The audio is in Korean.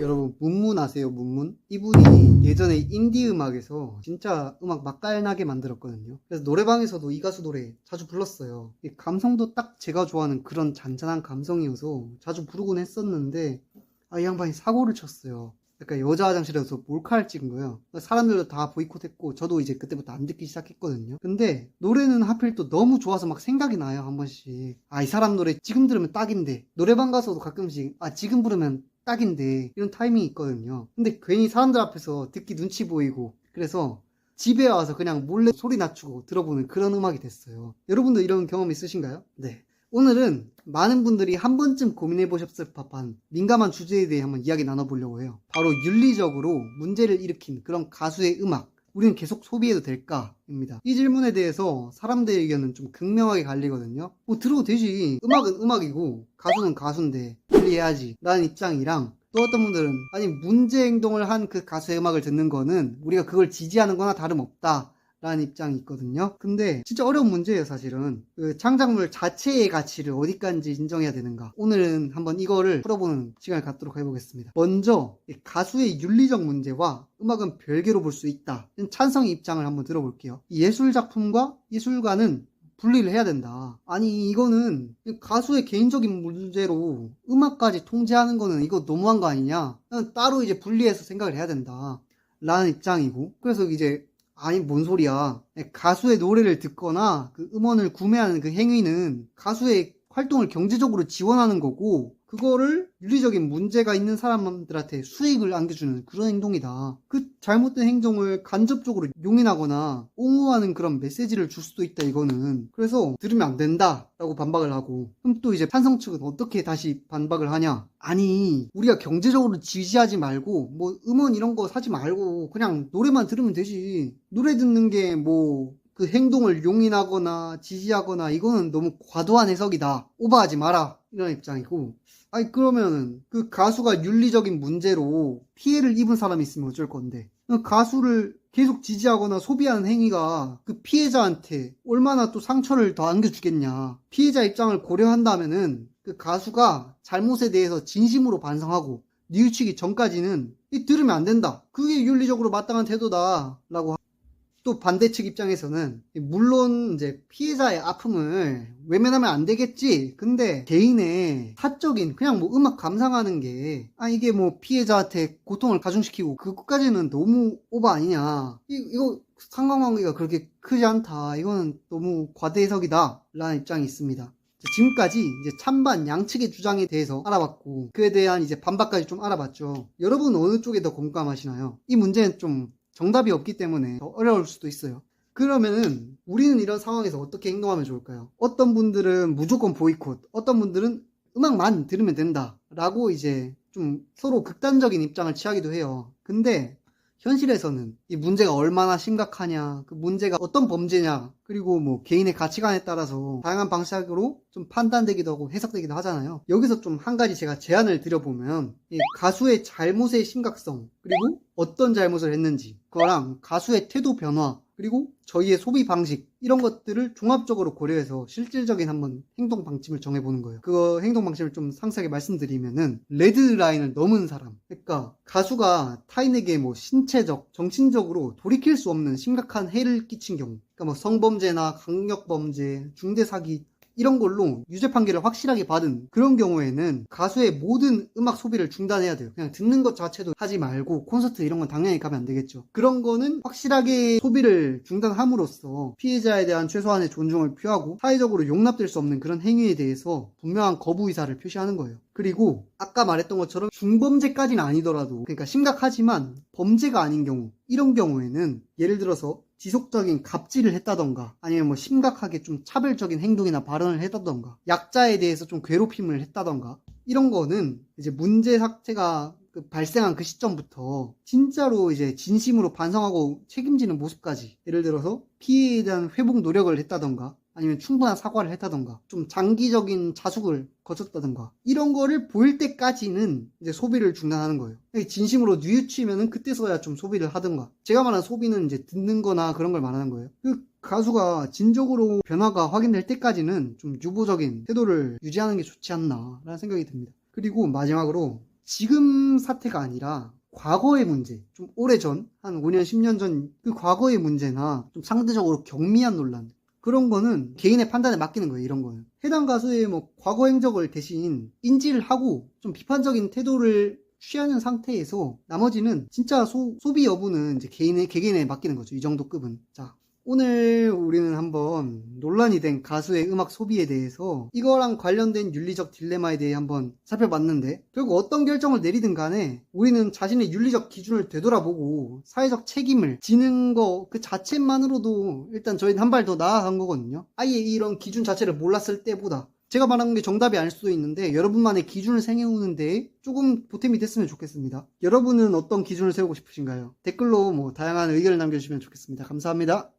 여러분 문문 아세요 문문? 이분이 예전에 인디 음악에서 진짜 음악 맛깔나게 만들었거든요. 그래서 노래방에서도 이 가수 노래 자주 불렀어요. 이 감성도 딱 제가 좋아하는 그런 잔잔한 감성이어서 자주 부르곤 했었는데 아, 이 양반이 사고를 쳤어요. 약간 여자 화장실에서 몰카를 찍은 거예요. 사람들도 다 보이콧했고 저도 이제 그때부터 안 듣기 시작했거든요. 근데 노래는 하필 또 너무 좋아서 막 생각이 나요 한 번씩. 아 이 사람 노래 지금 들으면 딱인데. 노래방 가서도 가끔씩 아 지금 부르면 딱인데 이런 타이밍이 있거든요. 근데 괜히 사람들 앞에서 듣기 눈치 보이고 그래서 집에 와서 그냥 몰래 소리 낮추고 들어보는 그런 음악이 됐어요. 여러분도 이런 경험 있으신가요? 네. 오늘은 많은 분들이 한 번쯤 고민해 보셨을 법한 민감한 주제에 대해 한번 이야기 나눠보려고 해요. 바로 윤리적으로 문제를 일으킨 그런 가수의 음악 우리는 계속 소비해도 될까?입니다. 이 질문에 대해서 사람들의 의견은 좀 극명하게 갈리거든요. 뭐 들어도 되지. 음악은 음악이고 가수는 가수인데 분리해야지. 라는 입장이랑 또 어떤 분들은 아니 문제 행동을 한 그 가수의 음악을 듣는 거는 우리가 그걸 지지하는 거나 다름없다. 라는 입장이 있거든요. 근데 진짜 어려운 문제예요, 사실은. 그 창작물 자체의 가치를 어디까지 인정해야 되는가. 오늘은 한번 이거를 풀어보는 시간을 갖도록 해보겠습니다. 먼저 이 가수의 윤리적 문제와 음악은 별개로 볼 수 있다. 찬성의 입장을 한번 들어볼게요. 이 예술 작품과 예술가는 분리를 해야 된다. 아니 이거는 가수의 개인적인 문제로 음악까지 통제하는 거는 이거 너무한 거 아니냐? 따로 이제 분리해서 생각을 해야 된다. 라는 입장이고 그래서 이제 아니 뭔 소리야. 가수의 노래를 듣거나 그 음원을 구매하는 그 행위는 가수의 활동을 경제적으로 지원하는 거고 그거를 윤리적인 문제가 있는 사람들한테 수익을 안겨주는 그런 행동이다. 그 잘못된 행동을 간접적으로 용인하거나 옹호하는 그런 메시지를 줄 수도 있다 이거는. 그래서 들으면 안 된다 라고 반박을 하고 그럼 또 이제 찬성 측은 어떻게 다시 반박을 하냐 아니 우리가 경제적으로 지지하지 말고 뭐 음원 이런 거 사지 말고 그냥 노래만 들으면 되지 노래 듣는 게 뭐 그 행동을 용인하거나 지지하거나 이거는 너무 과도한 해석이다. 오버하지 마라. 이런 입장이고. 아니 그러면은 그 가수가 윤리적인 문제로 피해를 입은 사람이 있으면 어쩔 건데. 그 가수를 계속 지지하거나 소비하는 행위가 그 피해자한테 얼마나 또 상처를 더 안겨주겠냐. 피해자 입장을 고려한다면은 그 가수가 잘못에 대해서 진심으로 반성하고 뉘우치기 전까지는 이 들으면 안 된다. 그게 윤리적으로 마땅한 태도다. 라고 또 반대 측 입장에서는 물론 이제 피해자의 아픔을 외면하면 안 되겠지. 근데 개인의 사적인 그냥 뭐 음악 감상하는 게 아 이게 뭐 피해자한테 고통을 가중시키고 그것까지는 너무 오버 아니냐. 이, 이거 상관관계가 그렇게 크지 않다. 이거는 너무 과대 해석이다. 라는 입장이 있습니다. 지금까지 이제 찬반 양측의 주장에 대해서 알아봤고 그에 대한 이제 반박까지 좀 알아봤죠. 여러분 어느 쪽에 더 공감하시나요? 이 문제는 좀 정답이 없기 때문에 더 어려울 수도 있어요. 그러면은 우리는 이런 상황에서 어떻게 행동하면 좋을까요? 어떤 분들은 무조건 보이콧, 어떤 분들은 음악만 들으면 된다. 라고 이제 좀 서로 극단적인 입장을 취하기도 해요. 근데 현실에서는 이 문제가 얼마나 심각하냐, 그 문제가 어떤 범죄냐, 그리고 뭐 개인의 가치관에 따라서 다양한 방식으로 좀 판단되기도 하고 해석되기도 하잖아요. 여기서 좀 한 가지 제가 제안을 드려보면 이 가수의 잘못의 심각성, 그리고 어떤 잘못을 했는지, 그거랑 가수의 태도 변화, 그리고 저희의 소비 방식 이런 것들을 종합적으로 고려해서 실질적인 한번 행동 방침을 정해보는 거예요. 그 행동 방침을 좀 상세하게 말씀드리면은 레드 라인을 넘은 사람, 그러니까 가수가 타인에게 뭐 신체적, 정신적으로 돌이킬 수 없는 심각한 해를 끼친 경우, 그러니까 뭐 성범죄나 강력범죄, 중대 사기 이런 걸로 유죄 판결을 확실하게 받은 그런 경우에는 가수의 모든 음악 소비를 중단해야 돼요. 그냥 듣는 것 자체도 하지 말고 콘서트 이런 건 당연히 가면 안 되겠죠. 그런 거는 확실하게 소비를 중단함으로써 피해자에 대한 최소한의 존중을 표하고 사회적으로 용납될 수 없는 그런 행위에 대해서 분명한 거부 의사를 표시하는 거예요. 그리고 아까 말했던 것처럼 중범죄까지는 아니더라도 그러니까 심각하지만 범죄가 아닌 경우 이런 경우에는 예를 들어서 지속적인 갑질을 했다던가 아니면 뭐 심각하게 좀 차별적인 행동이나 발언을 했다던가 약자에 대해서 좀 괴롭힘을 했다던가 이런 거는 이제 문제 사태가 그 발생한 그 시점부터 진짜로 이제 진심으로 반성하고 책임지는 모습까지 예를 들어서 피해에 대한 회복 노력을 했다던가 아니면 충분한 사과를 했다던가 좀 장기적인 자숙을 거쳤다던가 이런 거를 보일 때까지는 이제 소비를 중단하는 거예요. 진심으로 뉘우치면은 그때서야 좀 소비를 하던가 제가 말하는 소비는 이제 듣는 거나 그런 걸 말하는 거예요. 그 가수가 진적으로 변화가 확인될 때까지는 좀 유보적인 태도를 유지하는 게 좋지 않나 라는 생각이 듭니다. 그리고 마지막으로 지금 사태가 아니라 과거의 문제, 좀 오래전, 한 5년, 10년 전 그 과거의 문제나 좀 상대적으로 경미한 논란, 그런 거는 개인의 판단에 맡기는 거예요, 이런 거는. 해당 가수의 뭐 과거 행적을 대신 인지를 하고 좀 비판적인 태도를 취하는 상태에서 나머지는 진짜 소, 비 여부는 이제 개인의, 개개인에 맡기는 거죠, 이 정도 급은. 자, 오늘 우리는 한번 논란이 된 가수의 음악 소비에 대해서 이거랑 관련된 윤리적 딜레마에 대해 한번 살펴봤는데 결국 어떤 결정을 내리든 간에 우리는 자신의 윤리적 기준을 되돌아보고 사회적 책임을 지는 거 그 자체만으로도 일단 저희는 한 발 더 나아간 거거든요. 아예 이런 기준 자체를 몰랐을 때보다 제가 말한 게 정답이 아닐 수도 있는데 여러분만의 기준을 생겨오는데 조금 보탬이 됐으면 좋겠습니다. 여러분은 어떤 기준을 세우고 싶으신가요? 댓글로 뭐 다양한 의견을 남겨주시면 좋겠습니다. 감사합니다.